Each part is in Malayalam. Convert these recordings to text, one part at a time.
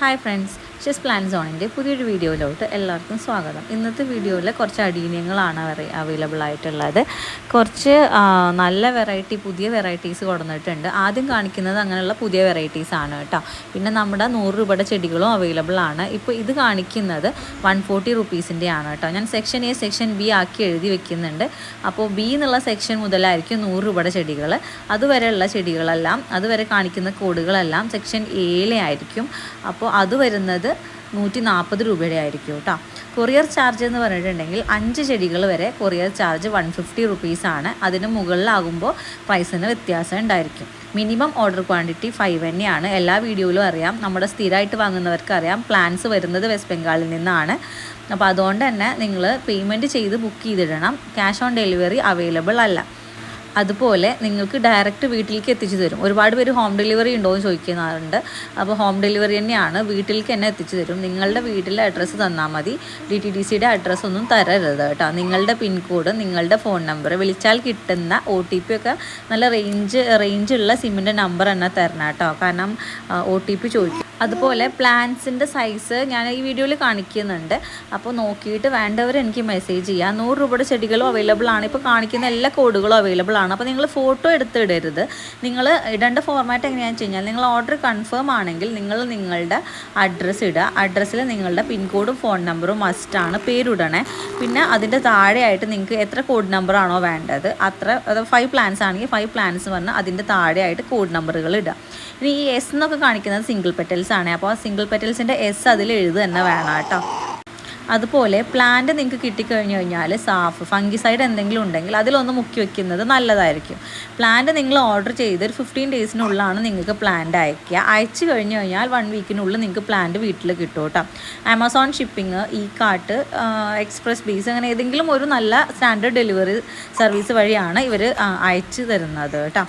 ഹായ് ഫ്രണ്ട്സ് ഷെസ് പ്ലാൻ സോണിന്റെ പുതിയൊരു വീഡിയോയിലോട്ട് എല്ലാവർക്കും സ്വാഗതം. ഇന്നത്തെ വീഡിയോയിൽ കുറച്ച് അടീന്യങ്ങളാണ് അവൈലബിൾ ആയിട്ടുള്ളത്. കുറച്ച് നല്ല വെറൈറ്റി പുതിയ വെറൈറ്റീസ് കൊടുന്നിട്ടുണ്ട്. ആദ്യം കാണിക്കുന്നത് അങ്ങനെയുള്ള പുതിയ വെറൈറ്റീസ് ആണ് കേട്ടോ. പിന്നെ നമ്മുടെ നൂറ് രൂപയുടെ ചെടികളും അവൈലബിൾ ആണ്. ഇപ്പോൾ ഇത് കാണിക്കുന്നത് വൺ ഫോർട്ടി റുപ്പീസിന്റെ ആണ് കേട്ടോ. ഞാൻ സെക്ഷൻ എ സെക്ഷൻ ബി ആക്കി എഴുതി വെക്കുന്നുണ്ട്. അപ്പോൾ ബി എന്നുള്ള സെക്ഷൻ മുതലായിരിക്കും നൂറ് രൂപയുടെ ചെടികൾ അതുവരെയുള്ള ചെടികളെല്ലാം അതുവരെ കാണിക്കുന്ന കോഡുകളെല്ലാം സെക്ഷൻ എയിലെ ആയിരിക്കും. അപ്പോൾ അത് വരുന്നത് നൂറ്റി നാൽപ്പത് രൂപയുടെ ആയിരിക്കും കേട്ടോ. കൊറിയർ ചാർജ് എന്ന് പറഞ്ഞിട്ടുണ്ടെങ്കിൽ അഞ്ച് ചെടികൾ വരെ കൊറിയർ ചാർജ് വൺ ഫിഫ്റ്റി റുപ്പീസാണ് അതിന് മുകളിലാകുമ്പോൾ പ്രൈസിന് വ്യത്യാസം ഉണ്ടായിരിക്കും. മിനിമം ഓർഡർ ക്വാണ്ടിറ്റി ഫൈവ് തന്നെയാണ്. എല്ലാ വീഡിയോയിലും അറിയാം. നമ്മുടെ സ്ഥിരമായിട്ട് വാങ്ങുന്നവർക്ക് അറിയാം. പ്ലാൻസ് വരുന്നത് വെസ്റ്റ് ബംഗാളിൽ നിന്നാണ്. അപ്പോൾ അതുകൊണ്ട് തന്നെ നിങ്ങൾ പേയ്മെന്റ് ചെയ്ത് ബുക്ക് ചെയ്തിടണം. ക്യാഷ് ഓൺ ഡെലിവറി അവൈലബിൾ അല്ല. അതുപോലെ നിങ്ങൾക്ക് ഡയറക്റ്റ് വീട്ടിലേക്ക് എത്തിച്ചു തരും. ഒരുപാട് പേര് ഹോം ഡെലിവറി ഉണ്ടോ എന്ന് ചോദിക്കുന്നുണ്ട് അപ്പോൾ ഹോം ഡെലിവറി തന്നെയാണ് വീട്ടിലേക്ക് തന്നെ എത്തിച്ചു തരും. നിങ്ങളുടെ വീട്ടിലെ അഡ്രസ്സ് തന്നാൽ മതി. ഡി ടി ഡി സിയുടെ അഡ്രസ്സ് ഒന്നും തരരുത് കേട്ടോ. നിങ്ങളുടെ പിൻകോഡ് നിങ്ങളുടെ ഫോൺ നമ്പർ വിളിച്ചാൽ കിട്ടുന്ന ഒ ടി പി ഒക്കെ നല്ല റേഞ്ച് റേഞ്ചുള്ള സിമ്മിന്റെ നമ്പർ തന്നെ തരണം കേട്ടോ. കാരണം ഒ ടി പി ചോദിക്കും. അതുപോലെ പ്ലാൻസിന്റെ സൈസ് ഞാൻ ഈ വീഡിയോയിൽ കാണിക്കുന്നുണ്ട്. അപ്പോൾ നോക്കിയിട്ട് വേണ്ടവർ എനിക്ക് മെസ്സേജ് ചെയ്യാം നൂറ് രൂപയുടെ ചെടികളും അവൈലബിൾ ആണ്. ഇപ്പോൾ കാണിക്കുന്ന എല്ലാ കോഡുകളും അവൈലബിൾ ആണ്. അപ്പോൾ നിങ്ങൾ ഫോട്ടോ എടുത്തിടരുത്. നിങ്ങൾ ഇടേണ്ട ഫോർമാറ്റ് എങ്ങനെയാണെന്ന് വെച്ച് കഴിഞ്ഞാൽ നിങ്ങൾ ഓർഡർ കൺഫേം ആണെങ്കിൽ നിങ്ങൾ നിങ്ങളുടെ അഡ്രസ്സ് ഇടുക. അഡ്രസ്സിൽ നിങ്ങളുടെ പിൻകോഡും ഫോൺ നമ്പറും മസ്റ്റാണ് പേരിടണേ. പിന്നെ അതിന്റെ താഴെയായിട്ട് നിങ്ങൾക്ക് എത്ര കോഡ് നമ്പറാണോ വേണ്ടത്. അത്ര അത് ഫൈവ് പ്ലാൻസ് ആണെങ്കിൽ ഫൈവ് പ്ലാൻസ് പറഞ്ഞാൽ അതിന്റെ താഴെയായിട്ട് കോഡ് നമ്പറുകൾ ഇടുക. ഇനി ഈ എസ് എന്നൊക്കെ കാണിക്കുന്നത് സിംഗിൾ പെറ്റൽസ് ആണ്. അപ്പോൾ സിംഗിൾ പെറ്റൽസിന്റെ എസ് അതിൽ എഴുത് തന്നെ വേണം കേട്ടോ. അതുപോലെ പ്ലാന്റ് നിങ്ങൾക്ക് കിട്ടിക്കഴിഞ്ഞ് കഴിഞ്ഞാൽ സാഫ് ഫംഗിസൈഡ് എന്തെങ്കിലും ഉണ്ടെങ്കിൽ അതിലൊന്ന് മുക്കി വെക്കുന്നത് നല്ലതായിരിക്കും. പ്ലാന്റ് നിങ്ങൾ ഓർഡർ ചെയ്ത് ഒരു ഫിഫ്റ്റീൻ ഡേയ്സിനുള്ളിലാണ് നിങ്ങൾക്ക് പ്ലാന്റ് അയക്കുക. അയച്ചു കഴിഞ്ഞു കഴിഞ്ഞാൽ വൺ വീക്കിനുള്ളിൽ നിങ്ങൾക്ക് പ്ലാന്റ് വീട്ടിൽ കിട്ടും കേട്ടോ. Amazon shipping Ekart Xpressbees അങ്ങനെ ഏതെങ്കിലും ഒരു നല്ല സ്റ്റാൻഡേർഡ് ഡെലിവറി സർവീസ് വഴിയാണ് ഇവർ അയച്ചു തരുന്നത് കേട്ടോ.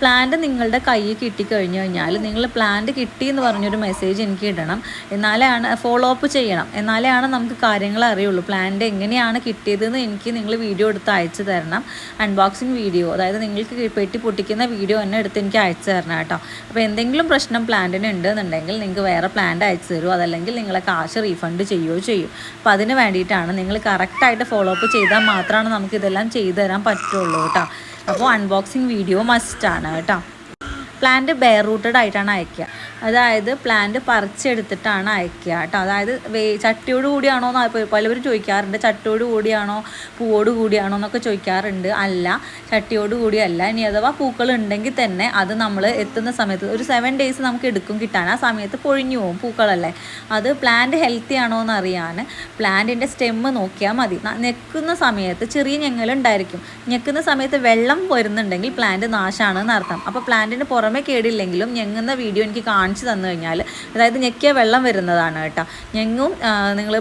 പ്ലാന്റ് നിങ്ങളുടെ കയ്യിൽ കിട്ടിക്കഴിഞ്ഞു കഴിഞ്ഞാൽ നിങ്ങൾ പ്ലാന്റ് കിട്ടി എന്ന് പറഞ്ഞൊരു മെസ്സേജ് എനിക്ക് ഇടണം. എന്നാലാണ് ഫോളോ അപ്പ് ചെയ്യണം. എന്നാലാണ് നമുക്ക് കാര്യങ്ങൾ അറിയുള്ളൂ. പ്ലാന്റ് എങ്ങനെയാണ് കിട്ടിയതെന്ന് എനിക്ക് നിങ്ങൾ വീഡിയോ എടുത്ത് അയച്ചു തരണം. അൺബോക്സിങ് വീഡിയോ അതായത് നിങ്ങൾക്ക് പെട്ടി പൊട്ടിക്കുന്ന വീഡിയോ തന്നെ എടുത്ത് എനിക്ക് അയച്ചു തരണം കേട്ടോ. അപ്പോൾ എന്തെങ്കിലും പ്രശ്നം പ്ലാന്റിന് ഉണ്ടെന്നുണ്ടെങ്കിൽ നിങ്ങൾക്ക് വേറെ പ്ലാന്റ് അയച്ചു തരുമോ അതല്ലെങ്കിൽ നിങ്ങളെ കാശ് റീഫണ്ട് ചെയ്യുകയോ ചെയ്യും. അപ്പോൾ അതിന് വേണ്ടിയിട്ടാണ് നിങ്ങൾ കറക്റ്റായിട്ട് ഫോളോ അപ്പ് ചെയ്താൽ മാത്രമാണ് നമുക്ക് ഇതെല്ലാം ചെയ്തു തരാൻ പറ്റുള്ളൂ കേട്ടോ. അപ്പോൾ അൺബോക്സിങ് വീഡിയോ മസ്റ്റാണ് കേട്ടോ. പ്ലാന്റ് ബെയർ റൂട്ടഡ് ആയിട്ടാണ് അയക്കുക. അതായത് പ്ലാന്റ് പറിച്ചെടുത്തിട്ടാണ് അയക്കുക കേട്ടോ. അതായത് വേ ചട്ടിയോട് കൂടിയാണോ എന്ന് പലവരും ചോദിക്കാറുണ്ട്. ചട്ടിയോട് കൂടിയാണോ പൂവോട് കൂടിയാണോ എന്നൊക്കെ ചോദിക്കാറുണ്ട്. അല്ല ചട്ടിയോട് കൂടിയല്ല. ഇനി അഥവാ പൂക്കൾ ഉണ്ടെങ്കിൽ തന്നെ അത് നമ്മൾ എത്തുന്ന സമയത്ത് ഒരു സെവൻ ഡേയ്സ് നമുക്ക് എടുക്കും കിട്ടാൻ. ആ സമയത്ത് പൊഴിഞ്ഞു പോകും പൂക്കളല്ലേ. അത് പ്ലാന്റ് ഹെൽത്തി ആണോ എന്ന് അറിയാൻ പ്ലാന്റിന്റെ സ്റ്റെമ്മ് നോക്കിയാൽ മതി. ഞെക്കുന്ന സമയത്ത് ചെറിയ ഞെങ്ങലുണ്ടായിരിക്കും ഞെക്കുന്ന സമയത്ത് വെള്ളം വരുന്നുണ്ടെങ്കിൽ പ്ലാന്റ് നാശമാണെന്ന് അർത്ഥം. അപ്പോൾ പ്ലാന്റിന് പുറമെ കേടില്ലെങ്കിലും ഞെങ്ങുന്ന വീഡിയോ എനിക്ക് കാണിച്ചു തന്നു കഴിഞ്ഞാൽ അതായത് ഞെക്കിയ വെള്ളം വരുന്നതാണ് കേട്ടോ. ഞെങ്ങും നിങ്ങൾ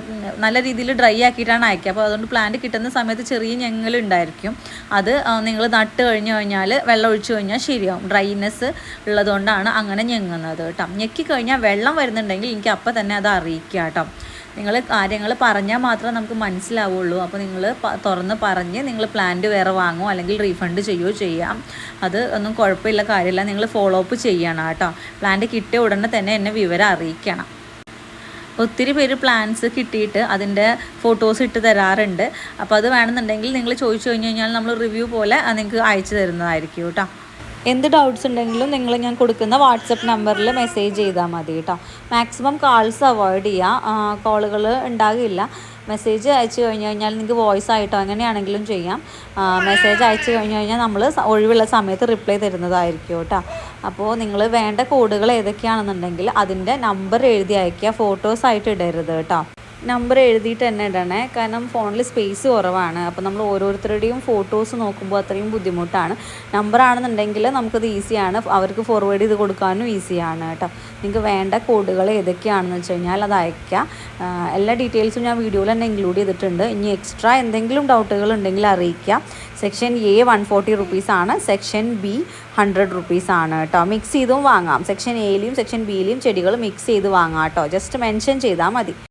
നല്ല രീതിയിൽ ഡ്രൈ ആക്കിയിട്ടാണ് അയക്കുക. അപ്പോൾ അതുകൊണ്ട് പ്ലാന്റ് കിട്ടുന്ന സമയത്ത് ചെറിയ ഞെങ്ങലുണ്ടായിരിക്കും അത് നിങ്ങൾ നട്ട് കഴിഞ്ഞു കഴിഞ്ഞാൽ വെള്ളം ഒഴിച്ചു കഴിഞ്ഞാൽ ശരിയാവും. ഡ്രൈനെസ് ഉള്ളതുകൊണ്ടാണ് അങ്ങനെ ഞെങ്ങുന്നത് കേട്ടോ. ഞെക്കി കഴിഞ്ഞാൽ വെള്ളം വരുന്നുണ്ടെങ്കിൽ എനിക്ക് അപ്പം തന്നെ അത് അറിയിക്കുക കേട്ടോ. നിങ്ങൾ കാര്യങ്ങൾ പറഞ്ഞാൽ മാത്രമേ നമുക്ക് മനസ്സിലാവുള്ളൂ. അപ്പോൾ നിങ്ങൾ തുറന്ന് പറഞ്ഞ് നിങ്ങൾ പ്ലാന്റ് വേറെ വാങ്ങുമോ അല്ലെങ്കിൽ റീഫണ്ട് ചെയ്യുകയോ ചെയ്യാം. അത് ഒന്നും കുഴപ്പമില്ല കാര്യമില്ല. നിങ്ങൾ ഫോളോ അപ്പ് ചെയ്യണം കേട്ടോ. പ്ലാന്റ് കിട്ടിയ ഉടനെ തന്നെ എന്നെ വിവരം അറിയിക്കണം. ഒത്തിരി പേര് പ്ലാൻസ് കിട്ടിയിട്ട് അതിന്റെ ഫോട്ടോസ് ഇട്ട് തരാറുണ്ട്. അപ്പോൾ അത് വേണമെന്നുണ്ടെങ്കിൽ നിങ്ങൾ ചോദിച്ചു കഴിഞ്ഞ് കഴിഞ്ഞാൽ നമ്മൾ റിവ്യൂ പോലെ നിങ്ങൾക്ക് അയച്ചു തരുന്നതായിരിക്കും കേട്ടോ. എന്ത് ഡൗട്ട്സ് ഉണ്ടെങ്കിലും നിങ്ങൾ ഞാൻ കൊടുക്കുന്ന വാട്സപ്പ് നമ്പറിൽ മെസ്സേജ് ചെയ്താൽ മതി കേട്ടോ. മാക്സിമം കാൾസ് അവോയ്ഡ് ചെയ്യുക കോളുകൾ ഉണ്ടാകില്ല. മെസ്സേജ് അയച്ചു കഴിഞ്ഞ് കഴിഞ്ഞാൽ നിങ്ങൾക്ക് വോയിസ് ആയിട്ടോ അങ്ങനെയാണെങ്കിലും ചെയ്യാം. മെസ്സേജ് അയച്ചു കഴിഞ്ഞ് കഴിഞ്ഞാൽ നമ്മൾ ഒഴിവുള്ള സമയത്ത് റിപ്ലൈ തരുന്നതായിരിക്കും കേട്ടോ. അപ്പോൾ നിങ്ങൾ വേണ്ട കോഡുകൾ ഏതൊക്കെയാണെന്നുണ്ടെങ്കിൽ അതിന്റെ നമ്പർ എഴുതി അയക്കുക ഫോട്ടോസ് ആയിട്ട് ഇടരുത് കേട്ടോ. നമ്പർ എഴുതിയിട്ട് തന്നെ ഇടണേ. കാരണം ഫോണിൽ സ്പേസ് കുറവാണ്. അപ്പോൾ നമ്മൾ ഓരോരുത്തരുടെയും ഫോട്ടോസ് നോക്കുമ്പോൾ അത്രയും ബുദ്ധിമുട്ടാണ്. നമ്പർ ആണെന്നുണ്ടെങ്കിൽ നമുക്കത് ഈസിയാണ് അവർക്ക് ഫോർവേഡ് ചെയ്ത് കൊടുക്കാനും ഈസിയാണ് കേട്ടോ. നിങ്ങൾക്ക് വേണ്ട കോഡുകൾ ഏതൊക്കെയാണെന്ന് വെച്ച് കഴിഞ്ഞാൽ അത് അയക്കാം എല്ലാ ഡീറ്റെയിൽസും ഞാൻ വീഡിയോയിൽ തന്നെ ഇൻക്ലൂഡ് ചെയ്തിട്ടുണ്ട്. ഇനി എക്സ്ട്രാ എന്തെങ്കിലും ഡൗട്ടുകൾ ഉണ്ടെങ്കിൽ അറിയിക്കാം. സെക്ഷൻ എ വൺ ഫോർട്ടി റുപ്പീസാണ് സെക്ഷൻ ബി ഹൺഡ്രഡ് റുപ്പീസാണ് കേട്ടോ. മിക്സ് ചെയ്തും വാങ്ങാം. സെക്ഷൻ എയിലെയും സെക്ഷൻ ബിയിലെയും ചെടികൾ മിക്സ് ചെയ്ത് വാങ്ങാം കേട്ടോ. ജസ്റ്റ് മെൻഷൻ ചെയ്താൽ മതി.